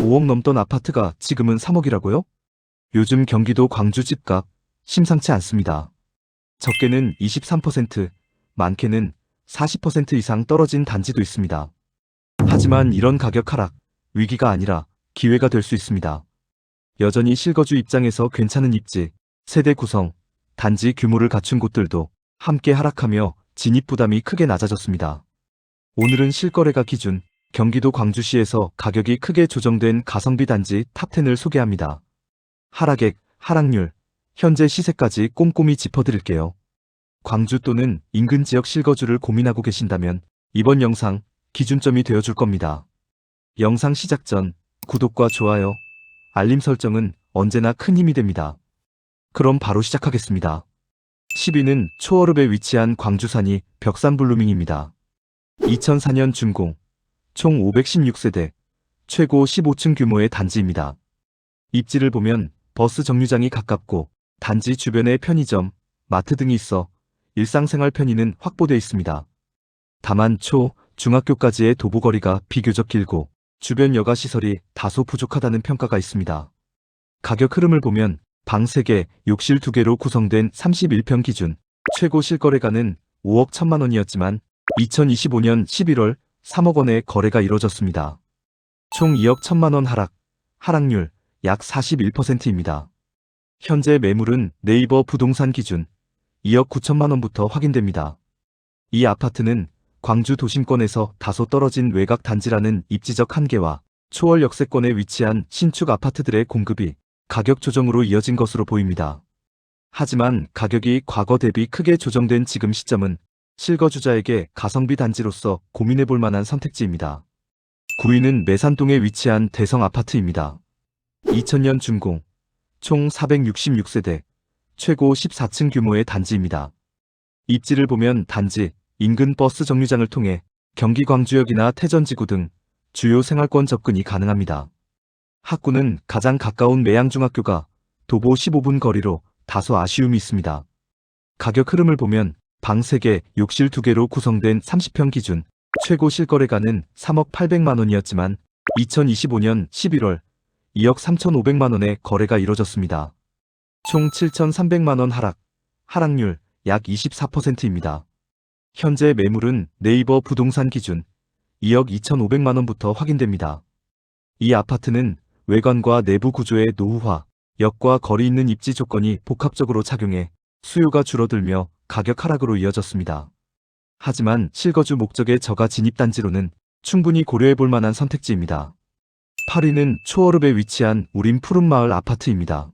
5억 넘던 아파트가 지금은 3억이라고요? 요즘 경기도 광주 집값 심상치 않습니다. 적게는 23%, 많게는 40% 이상 떨어진 단지도 있습니다. 하지만 이런 가격 하락, 위기가 아니라 기회가 될 수 있습니다. 여전히 실거주 입장에서 괜찮은 입지, 세대 구성, 단지 규모를 갖춘 곳들도 함께 하락하며 진입 부담이 크게 낮아졌습니다. 오늘은 실거래가 기준 경기도 광주시에서 가격이 크게 조정된 가성비 단지 탑10을 소개합니다. 하락액, 하락률, 현재 시세까지 꼼꼼히 짚어드릴게요. 광주 또는 인근 지역 실거주를 고민하고 계신다면 이번 영상 기준점이 되어줄 겁니다. 영상 시작 전 구독과 좋아요, 알림 설정은 언제나 큰 힘이 됩니다. 그럼 바로 시작하겠습니다. 10위는 초월읍에 위치한 광주산이 벽산블루밍입니다. 2004년 준공, 총 516세대, 최고 15층 규모의 단지입니다. 입지를 보면 버스 정류장이 가깝고 단지 주변에 편의점, 마트 등이 있어 일상생활 편의는 확보되어 있습니다. 다만 초, 중학교까지의 도보거리가 비교적 길고 주변 여가 시설이 다소 부족하다는 평가가 있습니다. 가격 흐름을 보면 방 3개, 욕실 2개로 구성된 31평 기준 최고 실거래가는 5억 1천만 원이었지만 2025년 11월 3억 원의 거래가 이뤄졌습니다. 총 2억 1천만 원 하락, 하락률 약 41%입니다. 현재 매물은 네이버 부동산 기준 2억 9천만 원부터 확인됩니다. 이 아파트는 광주 도심권에서 다소 떨어진 외곽 단지라는 입지적 한계와 초월 역세권에 위치한 신축 아파트들의 공급이 가격 조정으로 이어진 것으로 보입니다. 하지만 가격이 과거 대비 크게 조정된 지금 시점은 실거주자에게 가성비 단지로서 고민해 볼 만한 선택지입니다. 9위는 매산동에 위치한 대성 아파트입니다. 2000년 준공, 총 466세대, 최고 14층 규모의 단지입니다. 입지를 보면 단지, 인근 버스 정류장을 통해 경기 광주역이나 태전지구 등 주요 생활권 접근이 가능합니다. 학구는 가장 가까운 매양중학교가 도보 15분 거리로 다소 아쉬움이 있습니다. 가격 흐름을 보면 방 3개, 욕실 2개로 구성된 30평 기준 최고 실거래가는 3억 800만 원이었지만 2025년 11월 2억 3,500만 원의 거래가 이뤄졌습니다. 총 7,300만 원 하락, 하락률 약 24%입니다. 현재 매물은 네이버 부동산 기준 2억 2,500만 원부터 확인됩니다. 이 아파트는 외관과 내부 구조의 노후화, 역과 거리 있는 입지 조건이 복합적으로 작용해 수요가 줄어들며 가격 하락으로 이어졌습니다. 하지만 실거주 목적의 저가 진입단지로는 충분히 고려해 볼 만한 선택지입니다. 8위는 초월읍에 위치한 우림 푸른마을 아파트입니다.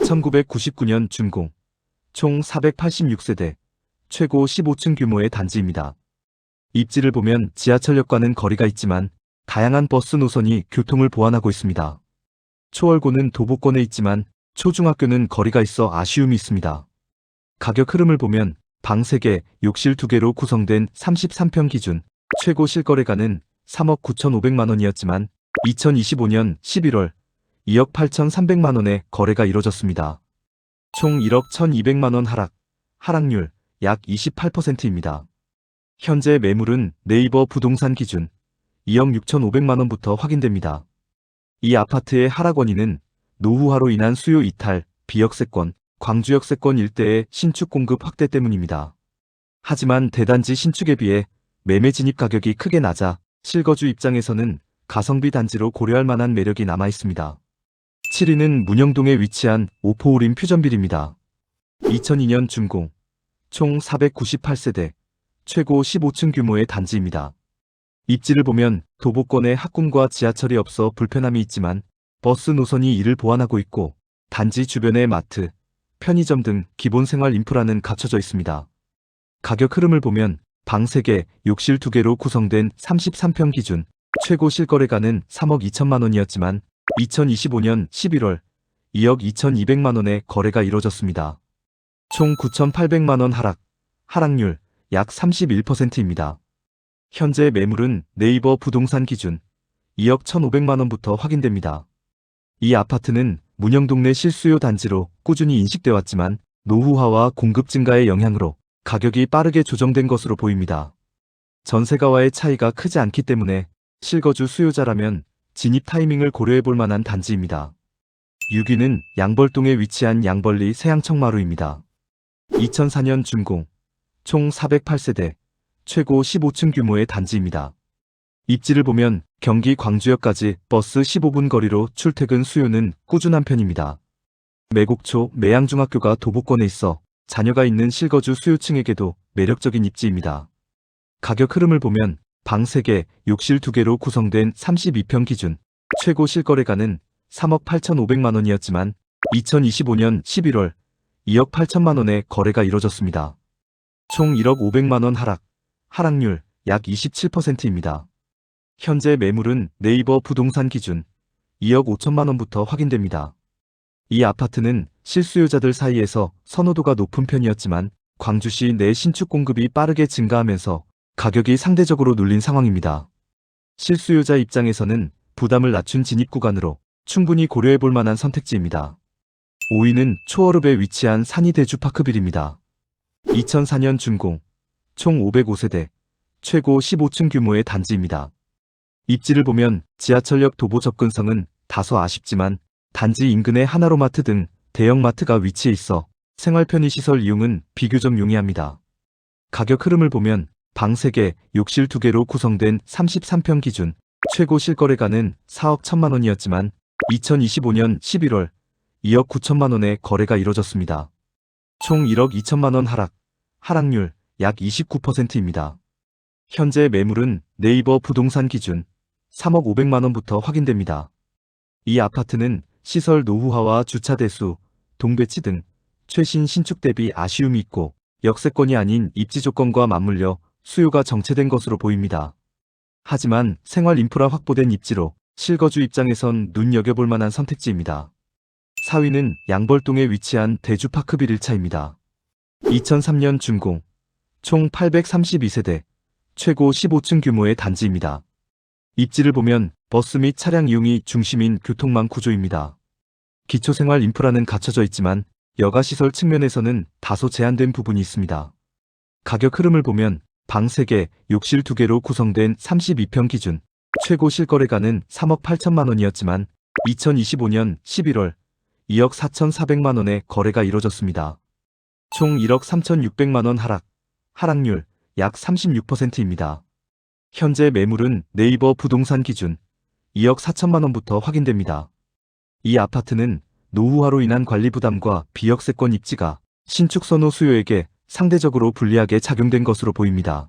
1999년 준공, 총 486세대, 최고 15층 규모의 단지입니다. 입지를 보면 지하철역과는 거리가 있지만 다양한 버스 노선이 교통을 보완하고 있습니다. 초월고는 도보권에 있지만 초중학교는 거리가 있어 아쉬움이 있습니다. 가격 흐름을 보면 방 3개, 욕실 2개로 구성된 33평 기준 최고 실거래가는 3억 9,500만 원이었지만 2025년 11월 2억 8,300만 원의 거래가 이뤄졌습니다. 총 1억 1,200만 원 하락, 하락률 약 28%입니다. 현재 매물은 네이버 부동산 기준 2억 6,500만 원부터 확인됩니다. 이 아파트의 하락 원인은 노후화로 인한 수요 이탈, 비역세권, 광주역세권 일대의 신축 공급 확대 때문입니다. 하지만 대단지 신축에 비해 매매 진입 가격이 크게 낮아 실거주 입장에서는 가성비 단지로 고려할 만한 매력이 남아 있습니다. 7위는 문영동에 위치한 오포우림 퓨전빌입니다. 2002년 준공, 총 498세대, 최고 15층 규모의 단지입니다. 입지를 보면 도보권에 학군과 지하철이 없어 불편함이 있지만 버스 노선이 이를 보완하고 있고 단지 주변에 마트, 편의점 등 기본 생활 인프라는 갖춰져 있습니다. 가격 흐름을 보면 방 3개, 욕실 2개로 구성된 33평 기준 최고 실거래가는 3억 2천만 원이었지만 2025년 11월 2억 2,200만 원의 거래가 이뤄졌습니다. 총 9,800만 원 하락, 하락률 약 31%입니다. 현재 매물은 네이버 부동산 기준 2억 1,500만 원부터 확인됩니다. 이 아파트는 문영동내 실수요 단지로 꾸준히 인식돼 왔지만 노후화와 공급 증가의 영향으로 가격이 빠르게 조정된 것으로 보입니다. 전세가와의 차이가 크지 않기 때문에 실거주 수요자라면 진입 타이밍을 고려해 볼 만한 단지입니다. 6위는 양벌동에 위치한 양벌리 세양청마루입니다. 2004년 준공, 총 408세대, 최고 15층 규모의 단지입니다. 입지를 보면 경기 광주역까지 버스 15분 거리로 출퇴근 수요는 꾸준한 편입니다. 매곡초 매양중학교가 도보권에 있어 자녀가 있는 실거주 수요층에게도 매력적인 입지입니다. 가격 흐름을 보면 방 3개, 욕실 2개로 구성된 32평 기준 최고 실거래가는 3억 8,500만 원이었지만 2025년 11월 2억 8천만 원의 거래가 이뤄졌습니다. 총 1억 500만 원 하락, 하락률 약 27%입니다. 현재 매물은 네이버 부동산 기준 2억 5천만 원부터 확인됩니다. 이 아파트는 실수요자들 사이에서 선호도가 높은 편이었지만 광주시 내 신축 공급이 빠르게 증가하면서 가격이 상대적으로 눌린 상황입니다. 실수요자 입장에서는 부담을 낮춘 진입 구간으로 충분히 고려해 볼 만한 선택지입니다. 5위는 초월읍에 위치한 산이대주파크빌입니다. 2004년 준공, 총 505세대, 최고 15층 규모의 단지입니다. 입지를 보면 지하철역 도보 접근성은 다소 아쉽지만 단지 인근에 하나로마트 등 대형마트가 위치해 있어 생활 편의시설 이용은 비교적 용이합니다. 가격 흐름을 보면 방 3개, 욕실 2개로 구성된 33평 기준 최고 실거래가는 4억 1천만 원이었지만 2025년 11월 2억 9천만 원의 거래가 이뤄졌습니다. 총 1억 2천만 원 하락, 하락률 약 29%입니다. 현재 매물은 네이버 부동산 기준 3억 500만 원부터 확인됩니다. 이 아파트는 시설 노후화와 주차 대수, 동배치 등 최신 신축 대비 아쉬움이 있고 역세권이 아닌 입지 조건과 맞물려 수요가 정체된 것으로 보입니다. 하지만 생활 인프라 확보된 입지로 실거주 입장에선 눈여겨볼 만한 선택지입니다. 4위는 양벌동에 위치한 대주파크빌 1차입니다. 2003년 준공, 총 832세대, 최고 15층 규모의 단지입니다. 입지를 보면 버스 및 차량 이용이 중심인 교통망 구조입니다. 기초생활 인프라는 갖춰져 있지만 여가시설 측면에서는 다소 제한된 부분이 있습니다. 가격 흐름을 보면 방 3개, 욕실 2개로 구성된 32평 기준 최고 실거래가는 3억 8천만 원이었지만 2025년 11월 2억 4,400만 원의 거래가 이뤄졌습니다. 총 1억 3,600만 원 하락, 하락률 약 36%입니다. 현재 매물은 네이버 부동산 기준 2억 4천만 원부터 확인됩니다. 이 아파트는 노후화로 인한 관리 부담과 비역세권 입지가 신축 선호 수요에게 상대적으로 불리하게 작용된 것으로 보입니다.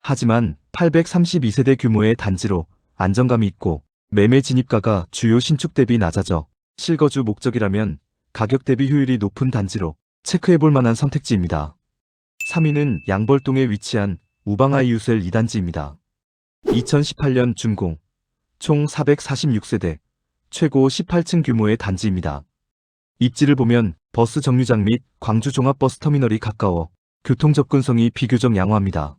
하지만 832세대 규모의 단지로 안정감이 있고 매매 진입가가 주요 신축 대비 낮아져 실거주 목적이라면 가격 대비 효율이 높은 단지로 체크해볼 만한 선택지입니다. 3위는 양벌동에 위치한 우방아이유셀 2단지입니다. 2018년 준공, 총 446세대, 최고 18층 규모의 단지입니다. 입지를 보면 버스 정류장 및 광주 종합버스터미널이 가까워 교통 접근성이 비교적 양호합니다.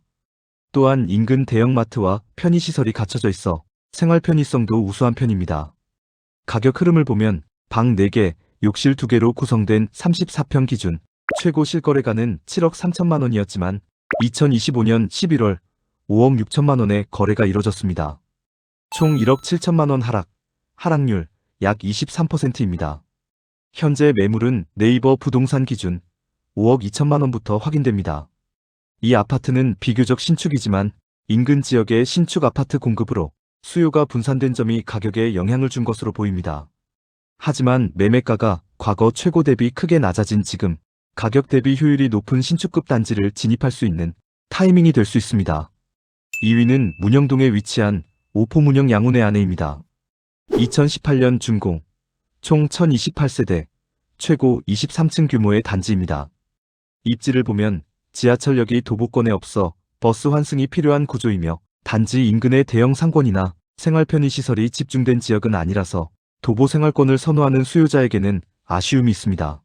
또한 인근 대형마트와 편의시설이 갖춰져 있어 생활 편의성도 우수한 편입니다. 가격 흐름을 보면 방 4개, 욕실 2개로 구성된 34평 기준 최고 실거래가는 7억 3천만 원이었지만 2025년 11월 5억 6천만 원의 거래가 이뤄졌습니다. 총 1억 7천만 원 하락, 하락률 약 23%입니다. 현재 매물은 네이버 부동산 기준 5억 2천만 원부터 확인됩니다. 이 아파트는 비교적 신축이지만 인근 지역의 신축 아파트 공급으로 수요가 분산된 점이 가격에 영향을 준 것으로 보입니다. 하지만 매매가가 과거 최고 대비 크게 낮아진 지금 가격 대비 효율이 높은 신축급 단지를 진입할 수 있는 타이밍이 될 수 있습니다. 2위는 문영동에 위치한 오포문영 양운의 아내입니다. 2018년 준공, 총 1028세대, 최고 23층 규모의 단지입니다. 입지를 보면 지하철역이 도보권에 없어 버스 환승이 필요한 구조이며 단지 인근의 대형 상권이나 생활 편의시설이 집중된 지역은 아니라서 도보 생활권을 선호하는 수요자에게는 아쉬움이 있습니다.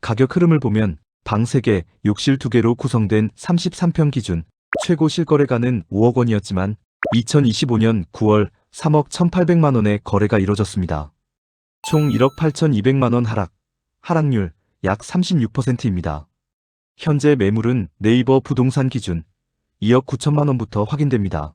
가격 흐름을 보면 방 3개, 욕실 2개로 구성된 33평 기준 최고 실거래가는 5억 원이었지만 2025년 9월 3억 1,800만 원의 거래가 이뤄졌습니다. 총 1억 8,200만 원 하락, 하락률 약 36%입니다. 현재 매물은 네이버 부동산 기준 2억 9천만 원부터 확인됩니다.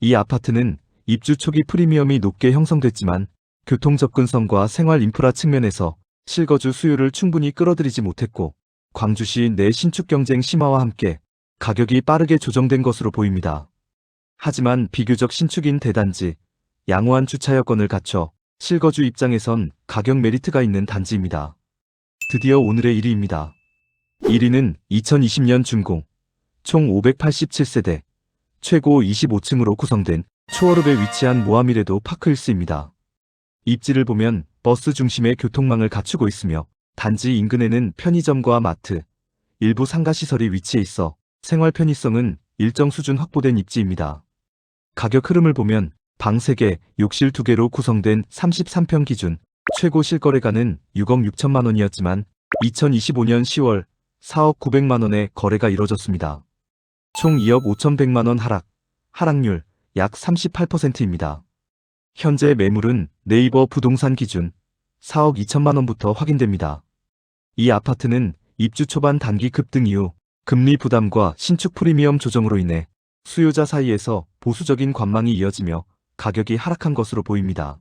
이 아파트는 입주 초기 프리미엄이 높게 형성됐지만 교통 접근성과 생활 인프라 측면에서 실거주 수요를 충분히 끌어들이지 못했고 광주시 내 신축 경쟁 심화와 함께 가격이 빠르게 조정된 것으로 보입니다. 하지만 비교적 신축인 대단지, 양호한 주차 여건을 갖춰 실거주 입장에선 가격 메리트가 있는 단지입니다. 드디어 오늘의 1위입니다. 1위는 2020년 준공, 총 587세대, 최고 25층으로 구성된 초월읍에 위치한 모하미레도 파크힐스입니다. 입지를 보면 버스 중심의 교통망을 갖추고 있으며 단지 인근에는 편의점과 마트, 일부 상가시설이 위치해 있어 생활 편의성은 일정 수준 확보된 입지입니다. 가격 흐름을 보면 방 3개, 욕실 2개로 구성된 33평 기준 최고 실거래가는 6억 6천만 원이었지만 2025년 10월 4억 900만 원의 거래가 이뤄졌습니다. 총 2억 5,100만 원 하락, 하락률 약 38%입니다. 현재 매물은 네이버 부동산 기준 4억 2천만 원부터 확인됩니다. 이 아파트는 입주 초반 단기 급등 이후 금리 부담과 신축 프리미엄 조정으로 인해 수요자 사이에서 보수적인 관망이 이어지며 가격이 하락한 것으로 보입니다.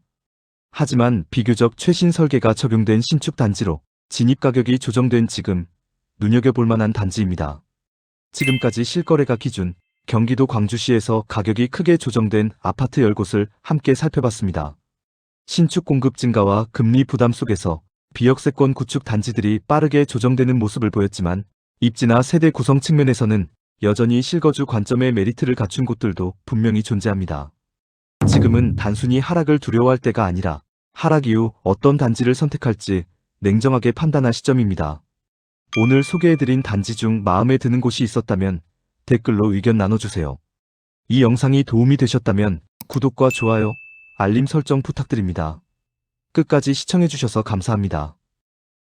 하지만 비교적 최신 설계가 적용된 신축 단지로 진입 가격이 조정된 지금 눈여겨볼 만한 단지입니다. 지금까지 실거래가 기준 경기도 광주시에서 가격이 크게 조정된 아파트 10곳을 함께 살펴봤습니다. 신축 공급 증가와 금리 부담 속에서 비역세권 구축 단지들이 빠르게 조정되는 모습을 보였지만 입지나 세대 구성 측면에서는 여전히 실거주 관점의 메리트를 갖춘 곳들도 분명히 존재합니다. 지금은 단순히 하락을 두려워할 때가 아니라 하락 이후 어떤 단지를 선택할지 냉정하게 판단할 시점입니다. 오늘 소개해드린 단지 중 마음에 드는 곳이 있었다면 댓글로 의견 나눠주세요. 이 영상이 도움이 되셨다면 구독과 좋아요, 알림 설정 부탁드립니다. 끝까지 시청해주셔서 감사합니다.